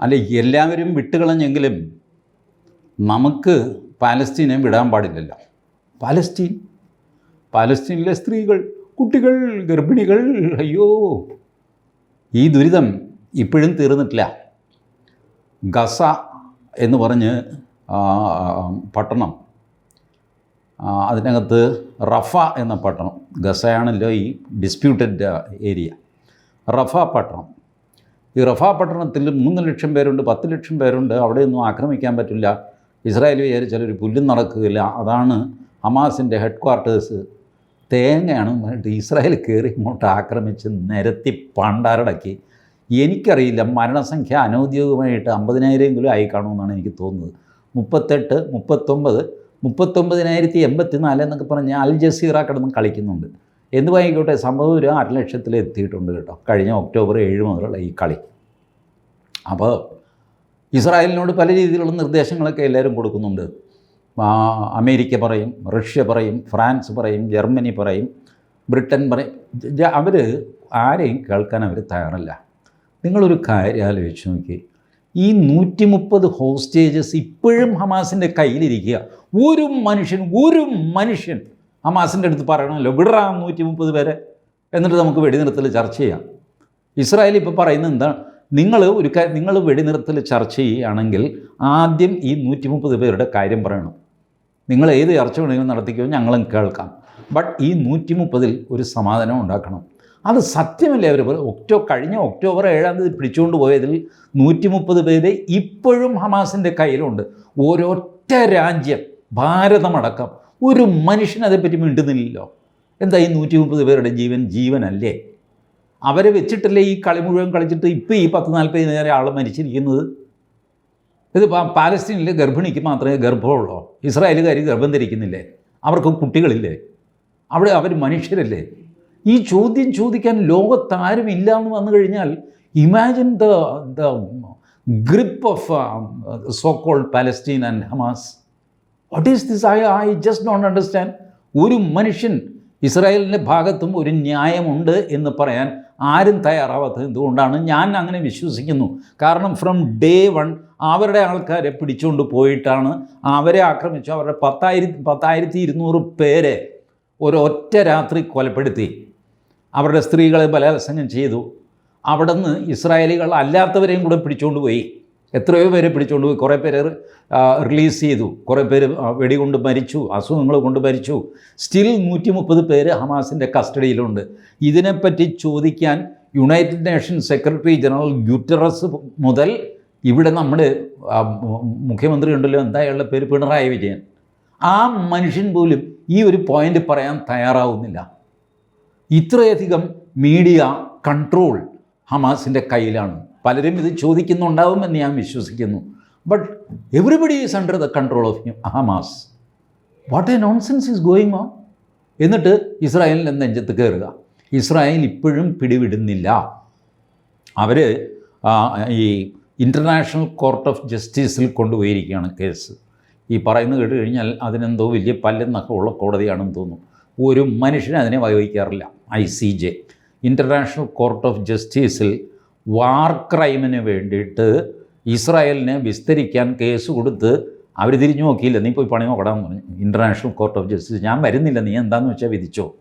അല്ല എല്ലാവരും വിട്ടുകളഞ്ഞെങ്കിലും നമുക്ക് പാലസ്തീനെ വിടാൻ പാടില്ലല്ലോ. പാലസ്തീൻ? പാലസ്തീനിലെ സ്ത്രീകൾ കുട്ടികൾ ഗർഭിണികൾ അയ്യോ. ഈ ദുരിതം ഇപ്പോഴും തീർന്നിട്ടില്ല. ഗസ എന്ന് പറഞ്ഞ് പട്ടണം. അതിനകത്ത് റഫ എന്ന പട്ടണം. ഗസയാണല്ലോ ഈ ഡിസ്പ്യൂട്ടഡ് ഏരിയ. റഫ പട്ടണം. ഈ റഫ പട്ടണത്തിൽ മൂന്ന് ലക്ഷം പേരുണ്ട് പത്ത് ലക്ഷം പേരുണ്ട്. അവിടെയൊന്നും ആക്രമിക്കാൻ പറ്റില്ല. ഇസ്രായേൽ വിചാരിച്ചാൽ ഒരു പുല്ലും നടക്കുകയില്ല. അതാണ് ഹമാസിന്റെ ഹെഡ് ക്വാർട്ടേഴ്സ് തേങ്ങയാണ് ഇസ്രായേൽ കയറി ഇങ്ങോട്ട് ആക്രമിച്ച് നിരത്തി പണ്ടാരടക്കി. എനിക്കറിയില്ല മരണസംഖ്യ അനൗദ്യോഗികമായിട്ട് അമ്പതിനായിരമെങ്കിലും ആയി കാണുമെന്നാണ് എനിക്ക് തോന്നുന്നത്. മുപ്പത്തെട്ട് മുപ്പത്തൊമ്പത് മുപ്പത്തൊമ്പതിനായിരത്തി എൺപത്തി നാല് എന്നൊക്കെ പറഞ്ഞാൽ അൽ ജസീറ കിടന്ന് കളിക്കുന്നുണ്ട്. എന്ത് വാങ്ങിക്കോട്ടെ സംഭവം ഒരു അര ലക്ഷത്തിൽ എത്തിയിട്ടുണ്ട് കേട്ടോ. കഴിഞ്ഞ ഒക്ടോബർ ഏഴ് മുതലുള്ള ഈ കളി. അപ്പോൾ ഇസ്രായേലിനോട് പല രീതിയിലുള്ള നിർദ്ദേശങ്ങളൊക്കെ എല്ലാവരും കൊടുക്കുന്നുണ്ട്. അമേരിക്ക പറയും റഷ്യ പറയും ഫ്രാൻസ് പറയും ജർമ്മനി പറയും ബ്രിട്ടൻ പറയും. അവർ ആരെയും കേൾക്കാൻ അവർ തയ്യാറല്ല. നിങ്ങളൊരു കാര്യം ആലോചിച്ച് നോക്കി. ഈ നൂറ്റി മുപ്പത് ഹോസ്റ്റേജസ് ഇപ്പോഴും ഹമാസിന്റെ കയ്യിലിരിക്കുക. ഒരു മനുഷ്യൻ ഒരു മനുഷ്യൻ ഹമാസിന്റെ അടുത്ത് പറയണമല്ലോ വിടറാ നൂറ്റി മുപ്പത് പേരെ. എന്നിട്ട് നമുക്ക് വെടിനിർത്തൽ ചർച്ച ചെയ്യാം. ഇസ്രായേൽ ഇപ്പോൾ പറയുന്നത് എന്താണ് നിങ്ങൾ ഒരു നിങ്ങൾ വെടിനിർത്തൽ ചർച്ച ചെയ്യുകയാണെങ്കിൽ ആദ്യം ഈ നൂറ്റി മുപ്പത് പേരുടെ കാര്യം പറയണം. നിങ്ങൾ ഏത് ചർച്ച വേണമെങ്കിലും നടത്തിക്കോ ഞങ്ങളും കേൾക്കാം. ബട്ട് ഈ നൂറ്റി മുപ്പതിൽ ഒരു സമാധാനം ഉണ്ടാക്കണം. അത് സത്യമല്ലേ അവർ ഒക്ടോ കഴിഞ്ഞ ഒക്ടോബർ ഏഴാം തീയതി പിടിച്ചുകൊണ്ട് പോയതിൽ നൂറ്റി മുപ്പത് പേര് ഇപ്പോഴും ഹമാസിന്റെ കയ്യിലുണ്ട്. ഓരോറ്റ രാജ്യം ഭാരതമടക്കം. ഒരു മനുഷ്യൻ അതേപ്പറ്റി മിണ്ടുന്നില്ലല്ലോ. എന്താ ഈ നൂറ്റി മുപ്പത് പേരുടെ ജീവൻ ജീവനല്ലേ? അവരെ വെച്ചിട്ടല്ലേ ഈ കളി മുഴുവൻ കളിച്ചിട്ട് ഇപ്പോൾ ഈ പത്ത് നാൽപ്പതിനായിരം ആൾ മരിച്ചിരിക്കുന്നത്? ഇത് പാലസ്തീനിലെ ഗർഭിണിക്ക് മാത്രമേ ഗർഭമുള്ളൂ? ഇസ്രായേലുകാർ ഗർഭം ധരിക്കുന്നില്ലേ? അവർക്ക് കുട്ടികളില്ലേ? അവിടെ അവർ മനുഷ്യരല്ലേ? ഈ ചോദ്യം ചോദിക്കാൻ ലോകത്താരും ഇല്ല എന്ന് വന്നു കഴിഞ്ഞാൽ imagine the the grip of so called Palestine and Hamas what is this I I just don't understand ഒരു മനുഷ്യൻ ഇസ്രായേലിന്റെ ഭാഗത്തും ഒരു ന്യായമുണ്ട് എന്ന് പറയാൻ ആരും തയ്യാറാവാത്തത് എന്തുകൊണ്ടാണ്? ഞാൻ അങ്ങനെ വിശ്വസിക്കുന്നു. കാരണം ഫ്രം ഡേ വൺ അവരുടെ ആൾക്കാരെ പിടിച്ചുകൊണ്ട് പോയിട്ടാണ് അവരെ ആക്രമിച്ചു. അവരുടെ പത്തായിരത്തി പത്തായിരത്തി ഇരുന്നൂറ് പേരെ ഒരൊറ്റ രാത്രി കൊലപ്പെടുത്തി. അവരുടെ സ്ത്രീകളെ ബലാത്സംഗം ചെയ്തു. അവിടെ നിന്ന് ഇസ്രായേലികൾ അല്ലാത്തവരെയും കൂടെ പിടിച്ചുകൊണ്ട് പോയി. എത്രയോ പേരെ പിടിച്ചുകൊണ്ട് പോയി. കുറേ പേര് റിലീസ് ചെയ്തു. കുറേ പേര് വെടികൊണ്ട് മരിച്ചു. അസുഖങ്ങൾ കൊണ്ട് മരിച്ചു. സ്റ്റിൽ നൂറ്റി മുപ്പത് പേര് ഹമാസിന്റെ കസ്റ്റഡിയിലുണ്ട്. ഇതിനെപ്പറ്റി ചോദിക്കാൻ United Nation secretary general Guterres മുതൽ ഇവിടെ നമ്മുടെ മുഖ്യമന്ത്രി ഉണ്ടല്ലോ. എന്താ അയാളുടെ പേര്? പിണറായി വിജയൻ. ആ മനുഷ്യൻ പോലും ഈ ഒരു പോയിന്റ് പറയാൻ തയ്യാറാവുന്നില്ല. ഇത്രയധികം മീഡിയ കൺട്രോൾ ഹമാസിന്റെ കയ്യിലാണ്. പലരും ഇത് ചോദിക്കുന്നുണ്ടാവുമെന്ന് ഞാൻ വിശ്വസിക്കുന്നു. But everybody is under the control of Hamas what a nonsense is going on എന്നിട്ട് ഇസ്രായേലിന്റെ നെഞ്ചത്ത് കയറുക ഇസ്രായേൽ ഇപ്പോഴും പിടിവിടുന്നില്ല. അവർ ഈ ഇന്റർനാഷണൽ കോർട്ട് ഓഫ് ജസ്റ്റിസിൽ കൊണ്ടുപോയിരിക്കുകയാണ് കേസ്. ഈ പറയുന്നത് കേട്ട് കഴിഞ്ഞാൽ അതിനെന്തോ വലിയ പല്ലെന്നൊക്കെ ഉള്ള കോടതിയാണെന്ന് തോന്നുന്നു ഒരു മനുഷ്യനെ അതിനെ വഹിക്കാറില്ല. I C J international court of ജസ്റ്റിസിൽ war ക്രൈമിന് വേണ്ടിയിട്ട് ഇസ്രായേലിനെ വിസ്തരിക്കാൻ കേസ് കൊടുത്ത് അവർ തിരിഞ്ഞു നോക്കിയില്ല. നീ പോയി പണി നോക്കടാന്ന് പറഞ്ഞു ഇന്റർനാഷണൽ കോർട്ട് ഓഫ് ജസ്റ്റിസ് ഞാൻ വരുന്നില്ല. നീ എന്താണെന്ന് വെച്ചാൽ വിധിച്ചോ?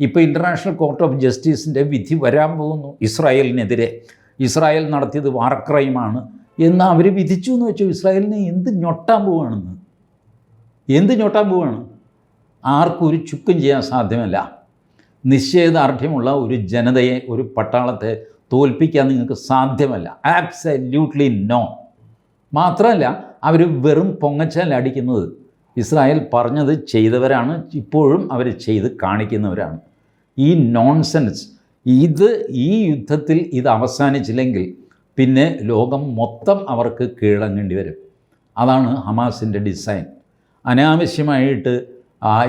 ഇപ്പോൾ ഇന്റർനാഷണൽ കോർട്ട് ഓഫ് ജസ്റ്റിസിന്റെ വിധി വരാൻ പോകുന്നു ഇസ്രായേലിനെതിരെ. ഇസ്രായേൽ നടത്തിയത് വാർ ക്രൈമാണ്. എന്ന് അവർ വിധിച്ചു എന്ന് വെച്ചു? ഇസ്രായേലിനെ എന്ത് ഞൊട്ടാൻ പോവുകയാണെന്ന് എന്ത് ഞൊട്ടാൻ പോവുകയാണ് ആർക്കും ഒരു ചുക്കും ചെയ്യാൻ സാധ്യമല്ല. നിശ്ചയദാർഢ്യമുള്ള ഒരു ജനതയെ ഒരു പട്ടാളത്തെ തോൽപ്പിക്കാൻ നിങ്ങൾക്ക് സാധ്യമല്ല. ആബ്സല്യൂട്ട്ലി നോ മാത്രമല്ല അവർ വെറും പൊങ്ങച്ചാൽ അടിക്കുന്നത്. ഇസ്രായേൽ പറഞ്ഞത് ചെയ്തവരാണ് ഇപ്പോഴും അവർ ചെയ്ത് കാണിക്കുന്നവരാണ്. ഈ നോൺസെൻസ് ഇത് ഈ യുദ്ധത്തിൽ ഇത് അവസാനിച്ചില്ലെങ്കിൽ പിന്നെ ലോകം മൊത്തം അവർക്ക് കീഴടങ്ങേണ്ടി വരും. അതാണ് ഹമാസിന്റെ ഡിസൈൻ അനാവശ്യമായിട്ട്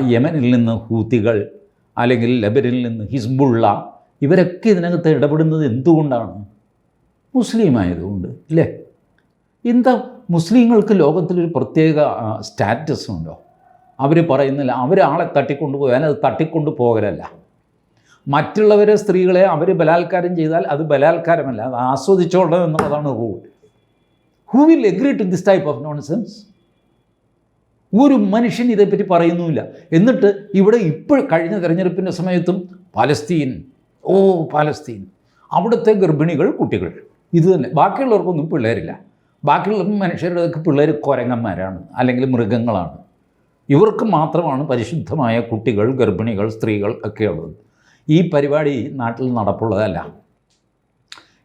യമനിൽ നിന്ന് ഹൂത്തികൾ അല്ലെങ്കിൽ ലബനിൽ നിന്ന് ഹിസ്ബുള്ള ഇവരൊക്കെ ഇതിനകത്ത് ഇടപെടുന്നത് എന്തുകൊണ്ടാണ്? മുസ്ലിം ആയതുകൊണ്ട് ഇല്ലേ? എന്താ മുസ്ലിങ്ങൾക്ക് ലോകത്തിലൊരു പ്രത്യേക സ്റ്റാറ്റസ് ഉണ്ടോ? അവർ പറയുന്നില്ല അവരാളെ തട്ടിക്കൊണ്ടുപോയാൽ അത് തട്ടിക്കൊണ്ടു പോകലല്ല. മറ്റുള്ളവരെ സ്ത്രീകളെ അവർ ബലാത്കാരം ചെയ്താൽ അത് ബലാത്കാരമല്ല അത് ആസ്വദിച്ചോളണം എന്നുള്ളതാണ് rule who will agree to this type of nonsense ഒരു മനുഷ്യൻ ഇതേപ്പറ്റി പറയുന്നുമില്ല. എന്നിട്ട് ഇവിടെ ഇപ്പോൾ കഴിഞ്ഞ തെരഞ്ഞെടുപ്പിന്റെ സമയത്തും പാലസ്തീൻ ഓ പാലസ്തീൻ. അവിടുത്തെ ഗർഭിണികൾ കുട്ടികൾ. ഇത് തന്നെ. ബാക്കിയുള്ളവർക്കൊന്നും പിള്ളേരില്ല. ബാക്കിയുള്ള മനുഷ്യരുടെയൊക്കെ പിള്ളേർ കുരങ്ങന്മാരാണ് അല്ലെങ്കിൽ മൃഗങ്ങളാണ്. ഇവർക്ക് മാത്രമാണ് പരിശുദ്ധമായ കുട്ടികൾ ഗർഭിണികൾ സ്ത്രീകൾ ഒക്കെ ഉള്ളത്. ഈ പരിപാടി നാട്ടിൽ നടപ്പുള്ളതല്ല.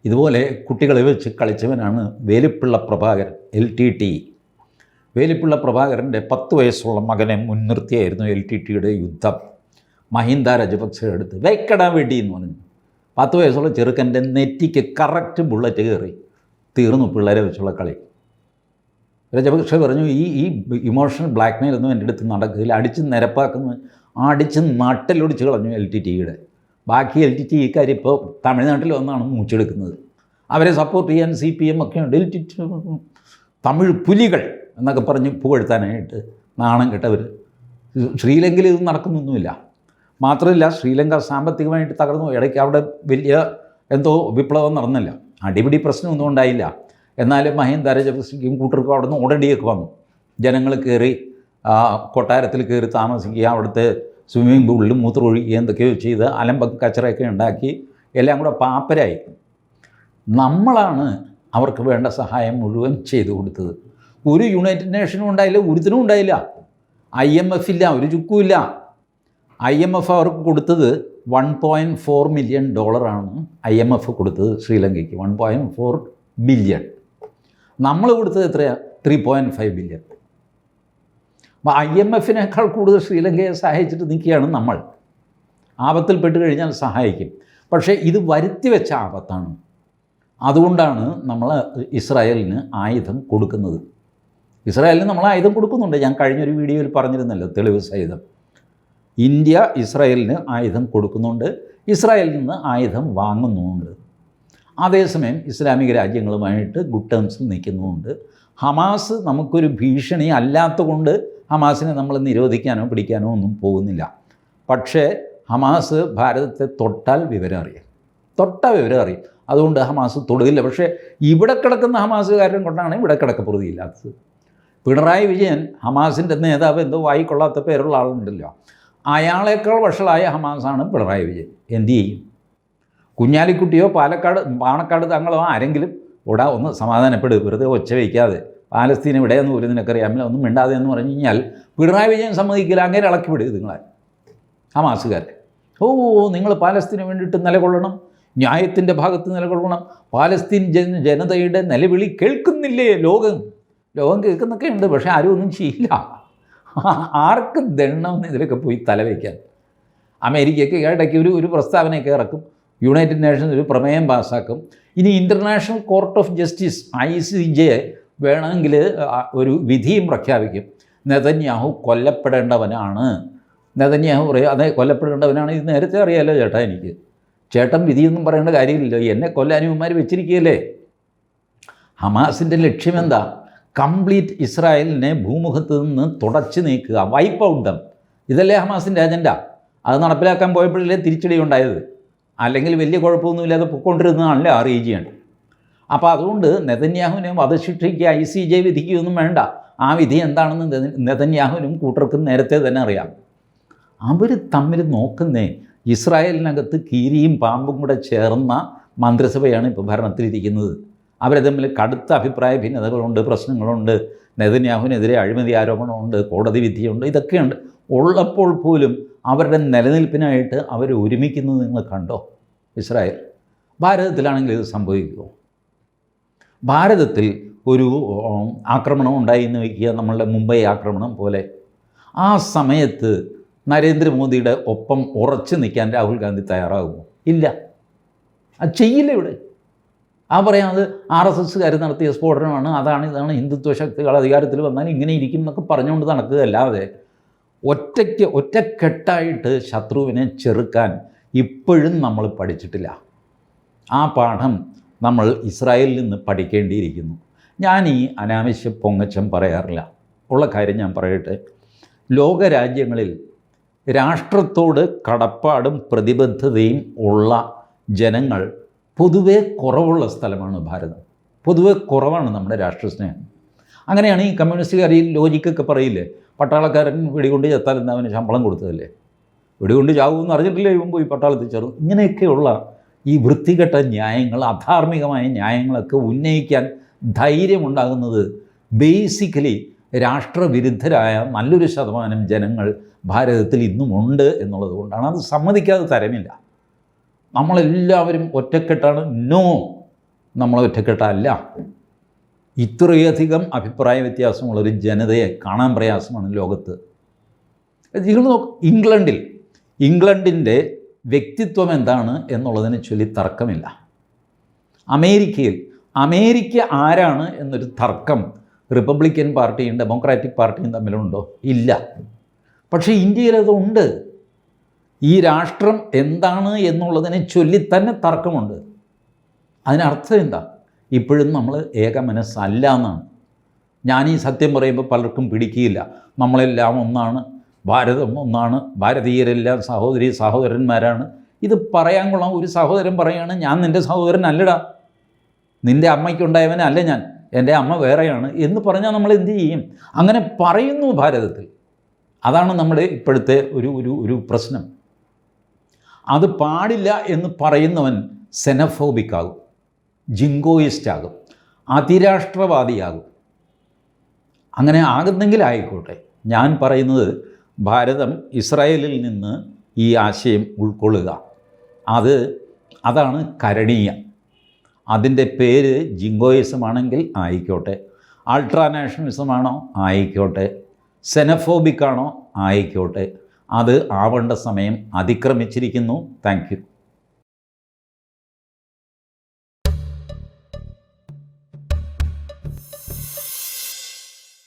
ഇതുപോലെ കുട്ടികളെ വെച്ച് കളിച്ചവനാണ് Velupillai Prabhakaran L T T. Velupillai പ്രഭാകരന്റെ പത്ത് വയസ്സുള്ള മകനെ മുൻനിർത്തിയായിരുന്നു എൽ ടി ടിയുടെ യുദ്ധം. മഹിന്ദ രജപക്സെ എടുത്ത് വെക്കടാൻ വേണ്ടി എന്ന് പറഞ്ഞു. പത്ത് വയസ്സുള്ള ചെറുക്കന്റെ നെറ്റിക്ക് കറക്റ്റ് ബുള്ളറ്റ് കയറി തീർന്നു പിള്ളേരെ വെച്ചുള്ള കളി. രജപക്ഷ പറഞ്ഞു ഈ ഈ ഇമോഷണൽ ബ്ലാക്ക് മെയിൽ ഒന്നും എന്റെ അടുത്ത് നടക്കില്ല. അടിച്ച് നിരപ്പാക്കുന്നു. അടിച്ച് നട്ടലൊടിച്ച് കളഞ്ഞു എൽ ടി ടിയുടെ. ബാക്കി എൽ ടി ടി ഈ കാര്യം ഇപ്പോൾ തമിഴ്നാട്ടിൽ ഒന്നാണ് മൂച്ചെടുക്കുന്നത്. അവരെ സപ്പോർട്ട് ചെയ്യാൻ സി പി എം ഒക്കെ ഉണ്ട്. എൽ ടി തമിഴ് പുലികൾ എന്നൊക്കെ പറഞ്ഞ് പുകഴ്ത്താനായിട്ട് നാണം കെട്ടവർ ശ്രീലങ്കയിൽ ഇത് നടക്കുന്നൊന്നുമില്ല. മാത്രമല്ല ശ്രീലങ്ക സാമ്പത്തികമായിട്ട് തകർന്നു. ഇടയ്ക്ക് അവിടെ വലിയ എന്തോ വിപ്ലവം നടന്നില്ല. അടിപിടി പ്രശ്നമൊന്നും ഉണ്ടായില്ല. എന്നാലും മഹേന്ദ രജപക്സയ്ക്കും കൂട്ടർക്കും അവിടെ നിന്ന് ഉടടിയൊക്കെ വന്നു. ജനങ്ങൾ കയറി കൊട്ടാരത്തിൽ കയറി താമസിക്കുക അവിടുത്തെ സ്വിമ്മിംഗ് പൂളിൽ മൂത്രമൊഴിക്കുക എന്തൊക്കെയോ ചെയ്ത് അലമ്പ കച്ചറയൊക്കെ ഉണ്ടാക്കി എല്ലാം കൂടെ പാപ്പരായി. നമ്മളാണ് അവർക്ക് വേണ്ട സഹായം മുഴുവൻ ചെയ്തു കൊടുത്തത്. ഒരു യുണൈറ്റഡ് നേഷനും ഉണ്ടായില്ല ഒരുത്തിനും ഉണ്ടായില്ല. ഐ എം എഫ് ഇല്ല ഒരു ചുക്കുമില്ല ഐ എം എഫ് അവർക്ക് കൊടുത്തത് വൺ പോയിന്റ് ഫോർ മില്യൺ ഡോളറാണ് ഐ എം എഫ് കൊടുത്തത് ശ്രീലങ്കയ്ക്ക്. വൺ പോയിന്റ് ഫോർ ബില്യൺ നമ്മൾ കൊടുത്തത് എത്രയാണ് ത്രീ പോയിന്റ് ഫൈവ് ബില്യൺ അപ്പോൾ ഐ എം എഫിനേക്കാൾ കൂടുതൽ ശ്രീലങ്കയെ സഹായിച്ചിട്ട് നിൽക്കുകയാണ് നമ്മൾ. ആപത്തിൽപ്പെട്ട് കഴിഞ്ഞാൽ സഹായിക്കും. പക്ഷേ ഇത് വരുത്തി വെച്ച ആപത്താണ്. അതുകൊണ്ടാണ് നമ്മൾ ഇസ്രായേലിന് ആയുധം കൊടുക്കുന്നത്. ഇസ്രായേലിന് നമ്മൾ ആയുധം കൊടുക്കുന്നുണ്ട്. ഞാൻ കഴിഞ്ഞൊരു വീഡിയോയിൽ പറഞ്ഞിരുന്നല്ലോ തെളിവ് സഹിതം. ഇന്ത്യ ഇസ്രായേലിന് ആയുധം കൊടുക്കുന്നുണ്ട് ഇസ്രായേലിൽ നിന്ന് ആയുധം വാങ്ങുന്നുമുണ്ട്. അതേസമയം ഇസ്ലാമിക രാജ്യങ്ങളുമായിട്ട് ഗുഡ് ടേംസിൽ നിൽക്കുന്നുമുണ്ട്. ഹമാസ് നമുക്കൊരു ഭീഷണി അല്ലാത്തതുകൊണ്ട് ഹമാസിനെ നമ്മൾ നിരോധിക്കാനോ പിടിക്കാനോ ഒന്നും പോകുന്നില്ല. പക്ഷേ ഹമാസ് ഭാരതത്തെ തൊട്ടാൽ വിവരം അറിയാം. തൊട്ട വിവരം അറിയും. അതുകൊണ്ട് ഹമാസ് തൊടുകില്ല പക്ഷേ ഇവിടെ കിടക്കുന്ന ഹമാസുകാരൻ കൊണ്ടാണ് ഇവിടെ കിടക്കപ്രതിയില്ലാത്തത് പിണറായി വിജയൻ ഹമാസിന്റെ നേതാവ് എന്തോ വായിക്കൊള്ളാത്ത പേരുള്ള ആളുണ്ടല്ലോ. അയാളേക്കാൾ വഷളായ ഹമാസാണ് പിണറായി വിജയൻ. എന്തു ചെയ്യും? കുഞ്ഞാലിക്കുട്ടിയോ പാലക്കാട് പാണക്കാട് തങ്ങളോ ആരെങ്കിലും ഇവിടെ ഒന്ന് സമാധാനപ്പെടുക വെറുതെ ഒച്ച വയ്ക്കാതെ. പാലസ്തീൻ എവിടെയെന്ന് പോലും നിനക്കറിയാമില്ല ഒന്നും മിണ്ടാതെ എന്ന് പറഞ്ഞു കഴിഞ്ഞാൽ പിണറായി വിജയൻ സമ്മതിക്കില്ല അങ്ങനെ ഇളക്കി വിടുക നിങ്ങളെ ഹമാസുകാരെ ഓ നിങ്ങൾ പാലസ്തീന് വേണ്ടിയിട്ട് നിലകൊള്ളണം ന്യായത്തിന്റെ ഭാഗത്ത് നിലകൊള്ളണം പാലസ്തീൻ ജന ജനതയുടെ നിലവിളി കേൾക്കുന്നില്ലേ ലോകം? ലോകം കേൾക്കുന്നൊക്കെ ഉണ്ട് പക്ഷേ ആരും ഒന്നും ചെയ്യില്ല. ആർക്ക് ദണ്ണമെന്ന് ഇതിലൊക്കെ പോയി തലവയ്ക്കാൻ അമേരിക്കയ്ക്ക് ഇടയ്ക്ക് ഒരു ഒരു പ്രസ്താവനയൊക്കെ ഇറക്കും. യുണൈറ്റഡ് നേഷൻസ് ഒരു പ്രമേയം പാസ്സാക്കും ഇനി international court of justice I C J വേണമെങ്കിൽ ഒരു വിധിയും പ്രഖ്യാപിക്കും. നെതന്യാഹു കൊല്ലപ്പെടേണ്ടവനാണ്. നെതന്യാഹു പറയും അതെ കൊല്ലപ്പെടേണ്ടവനാണ്. ഇത് നേരത്തെ അറിയാമല്ലോ ചേട്ടാ എനിക്ക്. ചേട്ടൻ വിധിയൊന്നും പറയേണ്ട കാര്യമില്ലല്ലോ. എന്നെ കൊല്ലാനുമാർ വെച്ചിരിക്കുകയല്ലേ? ഹമാസിന്റെ ലക്ഷ്യമെന്താ? കംപ്ലീറ്റ് ഇസ്രായേലിനെ ഭൂമുഖത്ത് നിന്ന് തുടച്ചു നീക്കുക വൈപ്പ് ഔട്ട് ദം ഇതല്ലേ ഹമാസിന്റെ അജണ്ട അത് നടപ്പിലാക്കാൻ പോയപ്പോഴല്ലേ തിരിച്ചടി ഉണ്ടായത്? അല്ലെങ്കിൽ വലിയ കുഴപ്പമൊന്നുമില്ലാതെ പൊയ്ക്കൊണ്ടിരുന്നതാണല്ലേ ആ റീജിയൻ അപ്പോൾ അതുകൊണ്ട് നെതന്യാഹുവിനെ വധശിക്ഷയ്ക്ക് ഐ സി ജെ വിധിക്കുകയൊന്നും വേണ്ട. ആ വിധി എന്താണെന്ന് നെത- നെതന്യാഹുവിനും കൂട്ടർക്കും നേരത്തെ തന്നെ അറിയാം. അവർ തമ്മിൽ നോക്കുന്നേ ഇസ്രായേലിനകത്ത് കീരിയും പാമ്പും കൂടെ ചേർന്ന മന്ത്രിസഭയാണ് ഇപ്പോൾ ഭരണത്തിലിരിക്കുന്നത്. അവർ തമ്മിൽ കടുത്ത അഭിപ്രായ ഭിന്നതകളുണ്ട് പ്രശ്നങ്ങളുണ്ട്. നെതന്യാഹുവിനെതിരെ അഴിമതി ആരോപണമുണ്ട് കോടതി വിധിയുണ്ട് ഇതൊക്കെയുണ്ട്. ഉള്ളപ്പോൾ പോലും അവരുടെ നിലനിൽപ്പിനായിട്ട് അവർ ഒരുമിക്കുന്നത് നിങ്ങൾ കണ്ടോ? ഇസ്രായേൽ. ഭാരതത്തിലാണെങ്കിൽ ഇത് സംഭവിക്കുമോ ഭാരതത്തിൽ ഒരു ആക്രമണം ഉണ്ടായി എന്ന് വയ്ക്കുക നമ്മളുടെ മുംബൈ ആക്രമണം പോലെ. ആ സമയത്ത് നരേന്ദ്രമോദിയുടെ ഒപ്പം ഉറച്ചു നിൽക്കാൻ രാഹുൽ ഗാന്ധി തയ്യാറാകുമോ? ഇല്ല. അത് ചെയ്യില്ല ഇവിടെ. ആ പറയുന്നത് ആർ എസ് എസ്സുകാർ നടത്തിയ സ്ഫോടനമാണ് അതാണ് ഇതാണ് ഹിന്ദുത്വ ശക്തികൾ അധികാരത്തിൽ വന്നാൽ ഇങ്ങനെ ഇരിക്കും എന്നൊക്കെ പറഞ്ഞുകൊണ്ട് നടക്കുകയല്ലാതെ ഒറ്റയ്ക്ക് ഒറ്റക്കെട്ടായിട്ട് ശത്രുവിനെ ചെറുക്കാൻ ഇപ്പോഴും നമ്മൾ പഠിച്ചിട്ടില്ല. ആ പാഠം നമ്മൾ ഇസ്രായേലിൽ നിന്ന് പഠിക്കേണ്ടിയിരിക്കുന്നു. ഞാൻ ഈ അനാവശ്യ പൊങ്ങച്ചം പറയാറില്ല. ഉള്ള കാര്യം ഞാൻ പറയട്ടെ. ലോകരാജ്യങ്ങളിൽ രാഷ്ട്രത്തോട് കടപ്പാടും പ്രതിബദ്ധതയും ഉള്ള ജനങ്ങൾ പൊതുവെ കുറവുള്ള സ്ഥലമാണ് ഭാരതം. പൊതുവേ കുറവാണ് നമ്മുടെ രാഷ്ട്രസ്നേഹം അങ്ങനെയാണ് ഈ കമ്മ്യൂണിസ്റ്റുകാർ ഈ ലോജിക്കൊക്കെ പറയില്ലേ? പട്ടാളക്കാരൻ വെടികൊണ്ട് ചത്താൽ എന്താ അവന് ശമ്പളം കൊടുത്തതല്ലേ? വെടികൊണ്ട് ചാവുമെന്ന് അറിഞ്ഞിട്ടില്ലേ ഇവൻ പോയി പട്ടാളത്തിൽ ചേർന്നു? ഇങ്ങനെയൊക്കെയുള്ള ഈ വൃത്തികെട്ട ന്യായങ്ങൾ അധാർമികമായ ന്യായങ്ങളൊക്കെ ഉന്നയിക്കാൻ ധൈര്യമുണ്ടാകുന്നത് ബേസിക്കലി രാഷ്ട്രവിരുദ്ധരായ നല്ലൊരു ശതമാനം ജനങ്ങൾ ഭാരതത്തിൽ ഇന്നുമുണ്ട് എന്നുള്ളത് കൊണ്ടാണ്. അത് സമ്മതിക്കാതെ തരമില്ല. നമ്മളെല്ലാവരും ഒറ്റക്കെട്ടാണ്? നോ നമ്മൾ ഒറ്റക്കെട്ടല്ല ഇത്രയധികം അഭിപ്രായ വ്യത്യാസമുള്ളൊരു ജനതയെ കാണാൻ പ്രയാസമാണ് ലോകത്ത്. നിങ്ങൾ നോക്ക് ഇംഗ്ലണ്ടിൽ ഇംഗ്ലണ്ടിന്റെ വ്യക്തിത്വം എന്താണ് എന്നുള്ളതിനെ ചൊല്ലി തർക്കമില്ല. അമേരിക്കയിൽ അമേരിക്ക ആരാണ് എന്നൊരു തർക്കം റിപ്പബ്ലിക്കൻ പാർട്ടിയും ഡെമോക്രാറ്റിക് പാർട്ടിയും തമ്മിലുണ്ടോ? ഇല്ല. പക്ഷേ ഇന്ത്യയിൽ അതുണ്ട് ഈ രാഷ്ട്രം എന്താണ് എന്നുള്ളതിനെ ചൊല്ലി തന്നെ തർക്കമുണ്ട്. അതിനർത്ഥം എന്താ? ഇപ്പോഴും നമ്മൾ ഏക മനസ്സല്ല എന്നാണ്. ഞാൻ ഈ സത്യം പറയുമ്പോൾ പലർക്കും പിടിക്കുകയില്ല. നമ്മളെല്ലാം ഒന്നാണ്. ഭാരതം ഒന്നാണ്. ഭാരതീയരെല്ലാം സഹോദരി സഹോദരന്മാരാണ്. ഇത് പറയാൻ കൊള്ളാം. ഒരു സഹോദരൻ പറയുകയാണ് ഞാൻ നിന്റെ സഹോദരൻ അല്ലടാ നിന്റെ അമ്മയ്ക്കുണ്ടായവനല്ല ഞാൻ. എന്റെ അമ്മ വേറെയാണ്. എന്ന് പറഞ്ഞാൽ നമ്മൾ എന്ത് ചെയ്യും? അങ്ങനെ പറയുന്നു ഭാരതത്തിൽ. അതാണ് നമ്മുടെ ഇപ്പോഴത്തെ ഒരു ഒരു ഒരു പ്രശ്നം. അത് പാടില്ല എന്ന് പറയുന്നവൻ സെനഫോബിക് ആകും ജിങ്കോയിസ്റ്റ് ആകും അതിരാഷ്ട്രവാദിയാകും. അങ്ങനെ ആകുന്നെങ്കിൽ ആയിക്കോട്ടെ. ഞാൻ പറയുന്നത് ഭാരതം ഇസ്രായേലിൽ നിന്ന് ഈ ആശയം ഉൾക്കൊള്ളുക. അത് അതാണ് കരണീയ. അതിന്റെ പേര് ജിങ്കോയിസം ആണെങ്കിൽ ആയിക്കോട്ടെ. അൾട്രാ നാഷണലിസമാണോ ആയിക്കോട്ടെ. സെനഫോബിക് ആണോ ആയിക്കോട്ടെ. അത് ആവേണ്ട സമയം അതിക്രമിച്ചിരിക്കുന്നു. താങ്ക്